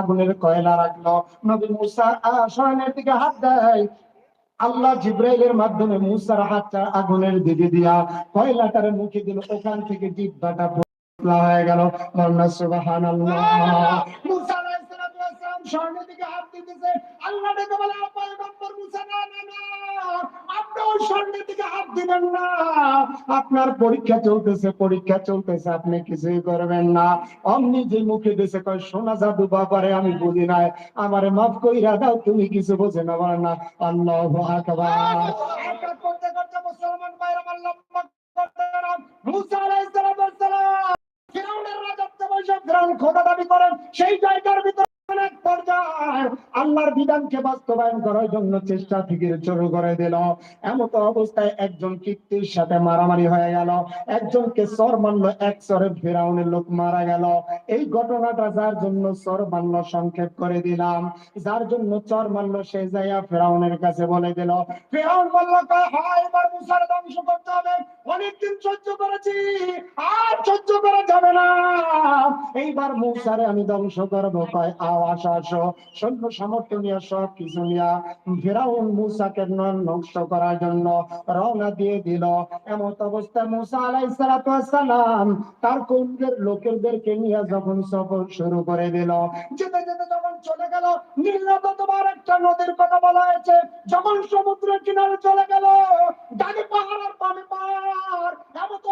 আগুনের কয়লা রাখল। নবী মুসা শয়নের দিকে হাত দেয়। আল্লাহ জিব্রাইলের মাধ্যমে মুসার হাতটা আগুনের দিদি দিয়া কয়লাটার মুখে দিল। ওখান থেকে জিব্বাটা হয়ে গেল। সালাম স্বর্ণের দিকে হাত দিতেছে। আল্লাহ মুসা না না না। দিকে হাত দিবেন না। আপনার পরীক্ষা চলতেছে পরীক্ষা চলতেছে, আপনি কিছুই করবেন না। অমনি যে মুখে দেশে কয়, সোনা জাদু বাবারে, আমি বলি নাই। আমারে মাফ কইরা দাও, তুমি কিছু বোঝে না, বল না। আল্লাহু সেই জায়গার ভিতরে আল্লাহর বিধানকে বাস্তবায়ন করার জন্য চেষ্টা থেকে শুরু করে দিল। এমত অবস্থায় একজন কীর্তির সাথে মারামারি হয়ে গেল। একজনকে সর মারলো এক সরে ফেরাউনের লোক মারা গেল। এই ঘটনাটা যার জন্য সর মারলো সংক্ষেপ করে দিলাম। যার জন্য চর মারলো সে যাইয়া ফেরাউনের কাছে বলে দিল, ফেরাউন বলল হ্যাঁ এবার মুসার ধ্বংস করতে হবে। অনেকদিন সহ্য করেছি, আর সহ্য করা যাবে না। এইবার মুসারে আমি ধ্বংস করব। কয় আও আসো আসো, সৈন্য সামর্থ্য নিয়ে সব কিছু নিয়ে ফেরাউন মুসাকে করার জন্য রওনা দিয়ে দিল। অবস্থায় মুসা ওয়াস সালাম তার নিয়ে যখন সফর শুরু করে দিল, যেতে যেতে যখন চলে গেল তোমার একটা নদীর কথা বলা হয়েছে। যখন সমুদ্রের কিনারে চলে গেল, ডানে পাহাড় আর পাহাড়।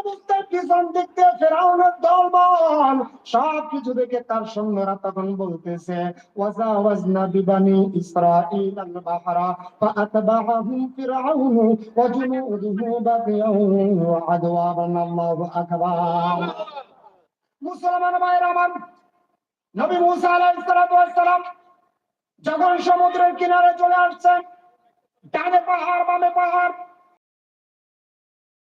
অবস্থায় পিছন দিক ফেরাউনের দলবল সব কিছু দেখে তার সৈন্যরা তখন বলতেছে, ওয়াজাওয়াজনা বিবানি বাহরা ফাআতবাহুম ফিরআউন ওয়া জুনুদুহু বাগিয়ান ওয়া আদওয়ান আল্লাহু আকবার মুসলমান ভাইরা আমার নবী মুসা আলাইহিস সালাতু ওয়াস সালাম যখন সমুদ্রের কিনারে চলে আসছেন, ডানে পাহাড়, বামে পাহাড়,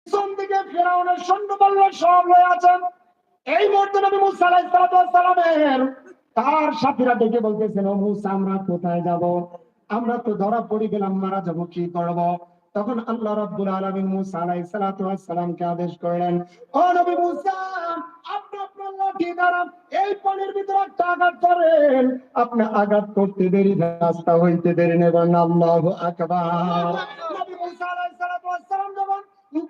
পিছন দিকে ফেরাউনের সৈন্যবল্ল সব হয়ে আছেন। এই মুহূর্তে নবী মুসা আলাইহিস সালাতু ওয়াস সালামের তার সাথীরা ডেকে বলতেছেন মুসা, আমরা কোথায় যাব? আমরা তো ধরা পড়ে গেলাম, মারা যাব, কি করব? তখন আল্লাহ রাব্বুল আলামিন মুসা আলাইহিস সালাতু ওয়াস সালামকে আদেশ করলেন, ও নবী মুসা, আপনি আপনার লাঠি দ্বারা এই পানির ভিতরে একটা আঘাত করেন আপনি আঘাত করতে দেরি, রাস্তা হইতে দেরি নেবেন আল্লাহু আকবার।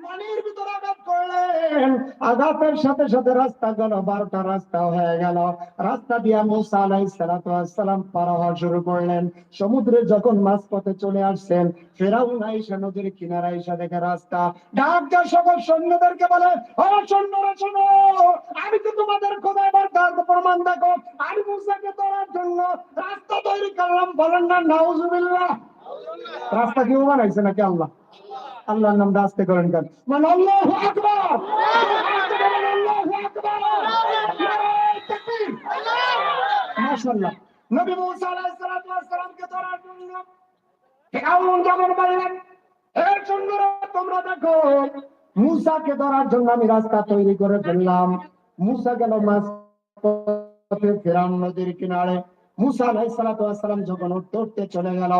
পানির ভিতরে আঘাত করলেন। আঘাতের সাথে সাথে রাস্তা গেল, বারোটা রাস্তা হয়ে গেল। রাস্তা দিয়া মুসা আলাইহিস সালাতু ওয়াস সালাম পার হওয়া শুরু করলেন। সমুদ্রে যখন মাঝপথে চলে আসছেন, ফেরাউন আইসা নদীর কিনারা আইসা দেখে রাস্তা। ডাক যা সকল সৈন্যদেরকে বলে, ও সৈন্যরা, শোনো, আমি তো তোমাদের খোদা এবার তার প্রমাণ দেখো। আমি মুসাকে ধরার জন্য রাস্তা তৈরি করলাম, বলেন না, নাউজুবিল্লাহ। রাস্তা কেউ বানাইছে নাকি আল্লাহ? আল্লাহর নাম রাস্তে করেন কেন? মানে আল্লাহু আমি রাস্তা তৈরি করে ফেললাম। মুসা গেল মাছ নদীর কিনারে। মুসা আলাইহিস যখন উঠতে চলে গেল,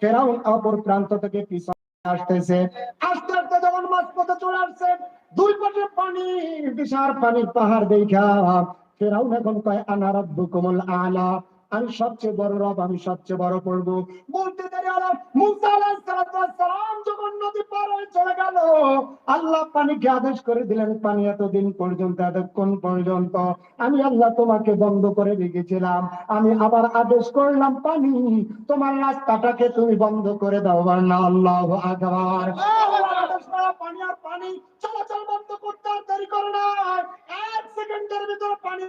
ফেরাউন অপর প্রান্ত থেকে পিছনে আসতেছে। আস্তে আস্তে যখন মাঝপথে চলে আসছে, দুই পাশে পানি, বিশাল পানির পাহাড় দেখা। ফেরাউন এখন কয়, আনা কোমল আলা। আমি সবচেয়ে বড় রব, আমি সবচেয়ে বড় করব বলতে আমি আল্লাহ তোমাকে বন্ধ করে রেখেছিলাম। আমি আবার আদেশ করলাম, পানি, তোমার রাস্তাটাকে তুমি বন্ধ করে দাও না আল্লাহ করা, পানি আর পানি চলাচল বন্ধ করতে আর দেরি করে না। এক সেকেন্ডের ভিতরে পানি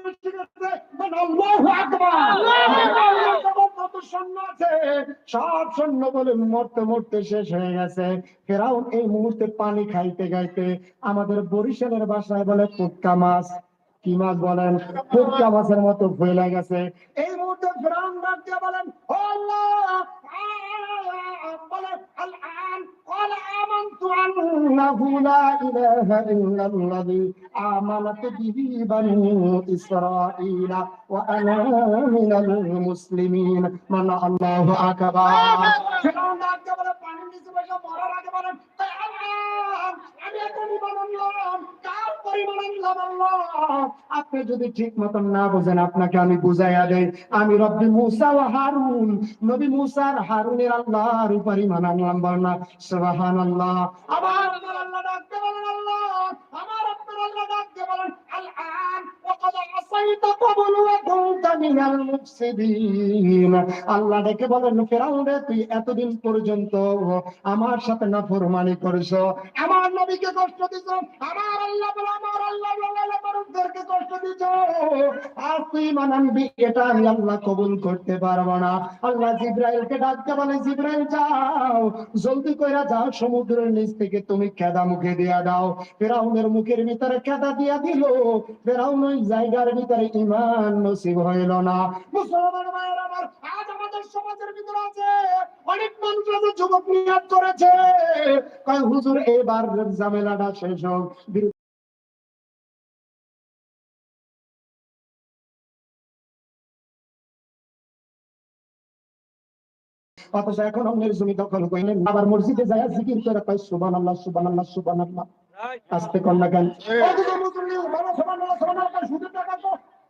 সব সৈন্য বলে মরতে মরতে শেষ হয়ে গেছে। এই মুহূর্তে পানি খাইতে খাইতে আমাদের বরিশালের বাসায় বলে, পুটকা মাছ। কি মাছ বলেন? পুটকা মাছের মতো ফুয়ে গেছে। এই মুহূর্তে ফেরাউন বলেন أنه لا إله إلا الذي آمنت به بنو إسرائيل وأنا من المسلمين. من الله أكبر. আপনি যদি ঠিক মতন না বোঝেন, আপনাকে আমি বুঝাইয়া দেই। আমি রব্বি মুসা ও হারুন। নবী মুসার হারুনের আল্লাহর উপর ইমান আনলাম বলনা সুবহানাল্লাহ। আবার আল্লাহ আল্লাহ ডেকে বলেন ফেরাউন রে তুই এতদিন পর্যন্ত আমার সাথে নাফরমানি করেছ। আমার নবীকে কষ্ট দিছো, আমার আল্লাহ বলে, আমার আল্লাহ বলে মানুষদেরকে কষ্ট দিছো। আর তুই মানানবি এটা আমি আল্লাহ কবুল করতে পারব না। আল্লাহ জিব্রাইলকে ডাকতে বলে, জিব্রাইল যাও, জলদি কইরা যাও, সমুদ্রের নিচ থেকে তুমি খেদা মুখে দিয়া দাও। ফেরাউনের মুখের ভিতরে খেদা দিয়া দিল। ফেরাউন ওই জায়গার ভিতরে ইমান নসিব হইল না মুসলমান আমার আজ আমাদের সমাজের ভিতরে আছে অনেক মানুষ আছে যুবক নিয়াত করেছে কয় হুজুর এবার ঝামেলাটা শেষ হোক অথচ এখন অন্যের জমি দখল আবার মসজিদে যায় জিকির করে কয় সুবান আল্লাহ সুবান আল্লাহ সুবান আল্লাহ আসতে কন্যা গান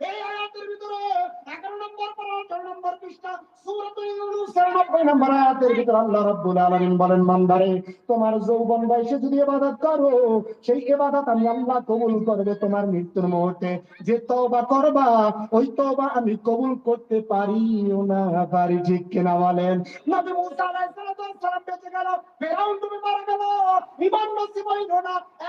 এই আয়াতের ভিতরে 11 নম্বর পর 18 নম্বর পৃষ্ঠা সূরাতুল ইউনূসের 90 নম্বর আয়াতের ভিতরে আল্লাহ রাব্বুল আলামিন বলেন, বান্দারে, তোমার যৌবন বয়সে যদি ইবাদত করো, সেই ইবাদত আমি কবুল করতে পারিও না, পারি ঠিক কিনা বলেন? তুমি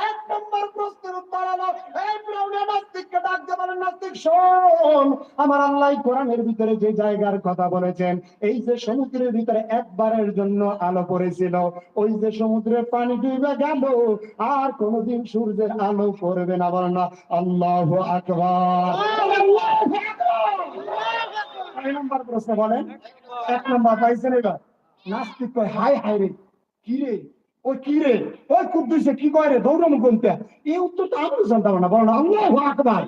এক নম্বর প্রশ্নের উত্তর হলো এই ফেরাউনের নাস্তিককে ডাক দিয়ে বলেন নাস্তিক শোন আমার আল্লাহ কোরআনের ভিতরে যে জায়গার কথা বলেছেন এই যে সমুদ্রের ভিতরে একবারের জন্য আলো পড়েছিল ওই যে সমুদ্রের পানি ডুবে গেল আর কোনোদিন সূর্যের আলো পড়বে না বল না আল্লাহ আকবার প্রশ্ন বলেন এক নম্বর পাইছেন এবার নাস্তিক হাই হাই রে কি রে ওই কুদ্দুসে কি এই উত্তর তো জানতাম না, বলো আল্লাহ আকবার।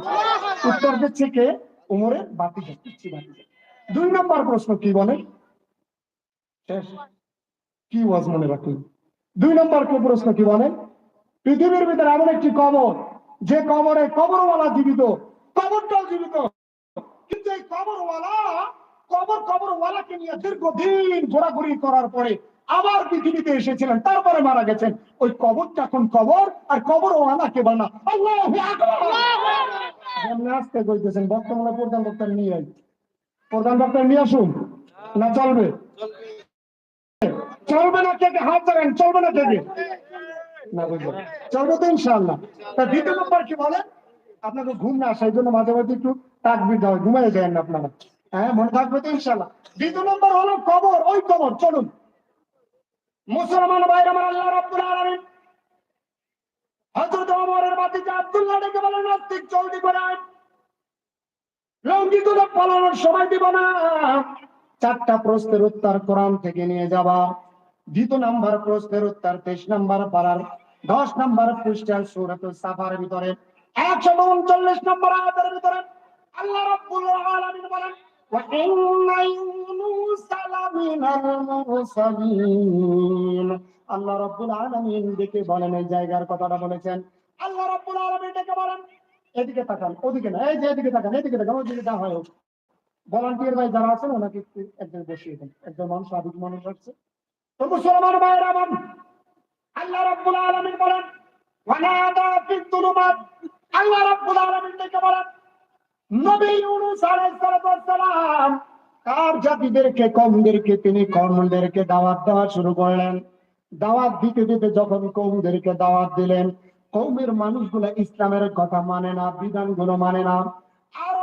উত্তর দিচ্ছে কে উমরের বাতি বাতি দুই নম্বর প্রশ্ন কি বলে? কি ওয়াজ মনে দুই নম্বর প্রশ্ন কি বলে? পৃথিবীর ভিতরে এমন একটি কবর, যে কবরে কবরওয়ালা জীবিত। কবরটাও জীবিত। কিন্তু এই কবরওয়ালা, কবর কবরওয়ালাকে নিয়ে দীর্ঘদিন ঘোরাঘুরি করার পরে আবার পৃথিবীতে এসেছিলেন, তারপরে মারা গেছেন। ওই কবরটা এখন কবর, আর কবরওয়ালাকে বানা। আল্লাহ আসতে কইতেছেন, বর্তমানে প্রধান বক্তার নিয়ে আই প্রধান বক্তার নিয়ে আসুন, না চলবে? চলবে না কে কে হাত ধরেন, চলবে না কে কে বুঝলো চলবে তো ইনশাল্লাহ তা দ্বিতীয় নম্বর কি বলেন? আপনাকে ঘুম না আসার জন্য মাঝে মাঝে একটু তাকবির দেওয়া ঘুমিয়ে যায় না আপনারা। হ্যাঁ মনে থাকবে তো ইনশাল্লাহ দ্বিতীয় নম্বর হলো কবর, ওই কবর, চলুন। মুসলমান আমার আল্লাহ আব্দুল্লাহ ডেকে বলেন নাস্তিক করে লঙ্গিগুলো পালানোর সময় দিব না। চারটা প্রশ্নের উত্তর কোরআন থেকে নিয়ে যাবা। নাম্বার প্রশ্নের উত্তর, তেইশ নাম্বার দশ নাম্বার পৃষ্ঠার সুরত সাফার ভিতরে। একশো উনচল্লিশ নম্বর আয়াতের ভিতরে আল্লাহ রাব্বুল আলামিন বলেন وإن يونس لمن المرسلين আল্লাহ রাব্বুল আলামিন দেখে বলেন এই জায়গার কথাটা বলেছেন আল্লাহ রাব্বুল আলামিন দেখে বলেন এদিকে তাকান ওদিকে না এই যে এদিকে তাকান এদিকে তাকান ওদিকে যা হয় হোক ভলান্টিয়ার ভাই যারা আছেন ওনাকে একটু একজন বসিয়ে দেন একজন মানুষ আদিক মানুষ আসছে তো মুসলমান ভাইয়ের আমার আল্লাহ রাব্বুল আলামিন বলেন ওয়ানাদা ফিদ দুলুমাত আল্লাহ রাব্বুল আলামিন দেখে বলেন কার জাতিদেরকে, কমদেরকে, তিনি কর্মদেরকে দাওয়াত দেওয়া শুরু করলেন। দাওয়াত দিতে দিতে যখন কৌমদেরকে দাওয়াত দিলেন, কৌমের মানুষগুলো ইসলামের কথা মানে না, বিধানগুলো মানে না। আর